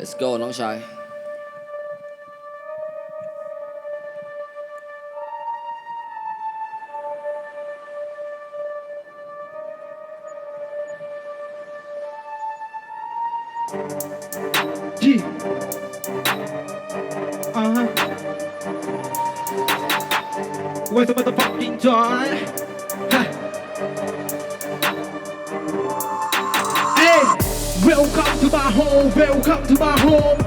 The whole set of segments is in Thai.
let's go น้องชาย G. Uh huh. Where's the motherfucking John? Ha. Welcome to my home, welcome to my home.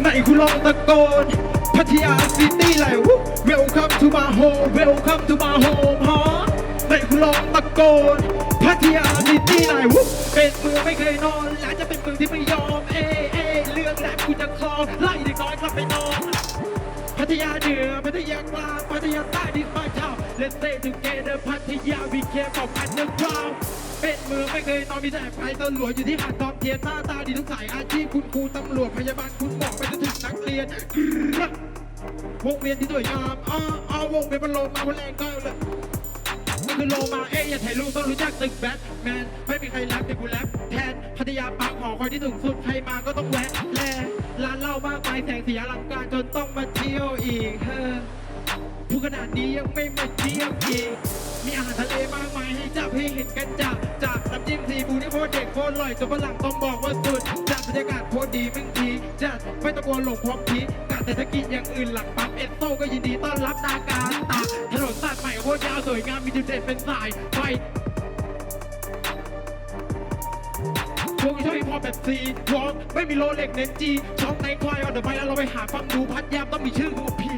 ไหนคุณลองตะโกนพัทยาซิตี้ไหลวุ Welcome to my home, welcome to my home ฮะไหนคุณลองตะโกนพัทยาซิตี้ไหลวุเป็นเมืองไม่เคยนอนและจะเป็นเมืองที่ไม่ยอมเอเอเรื่องแรกกูจะคลองไล่เด็กน้อยกลับไปนอนพัทยาเหนือพัทยากลางพัทยาใต้ดินบ้าเช่า Let's stay together พัทยา we care for underground เป็นเมืองไม่เคยนอนมีแต่ไฟตำรวจอยู่ที่หาดทอมเทียนหน้าตาดีทุกสายอาชีพคุณครูตำรวจพยาบาลคุณหมอไปจนถึงนักเรียนวงเวียนที่สวยงามอ้ออ้อวงเวียนพัดลมมาพแรงก็เลยก็คือโลมาเอ้ยอย่าถ่ายรูปต้องรู้จักตึกแบทแมนไม่มีใครแรปแต่กูแรปแทนพัทยาปากหอคอยที่สูงสุดใครมาก็ต้องแวะแลร้านเหล้ามากมายแสงสีอลังการจนต้องมาเที่ยวอีกเฮ้ พูดขนาดนี้ยังไม่มาเทียวอีกมีอาหารทะเลมากมายให้จับให้เห็นกันจากจากน้ำจิ้มซีฟู้ดที่โคตรเด็กโคตรอร่อยจนฝรั่งต้องบอกว่าสุดจัดบรรยากาศโคตรดีมึงทีจัดไม่ตะโกนหลงพร้อมพีกาแต่ถ้ากินอย่างอื่นหลังปั๊มเอสโซก็ยินดีต้อนรับนาการตาถนนสายใหม่โคตรยาวสวยงามมีจุดเด่นเป็นสายไฟพวกช่วยพอแบบซีวอลไม่มีโลเล็กเน้นจีช่องในควายเอาเดี๋ยวไปแล้วเราไปหาฟังดูพัดยามต้องมีชื่อกูพี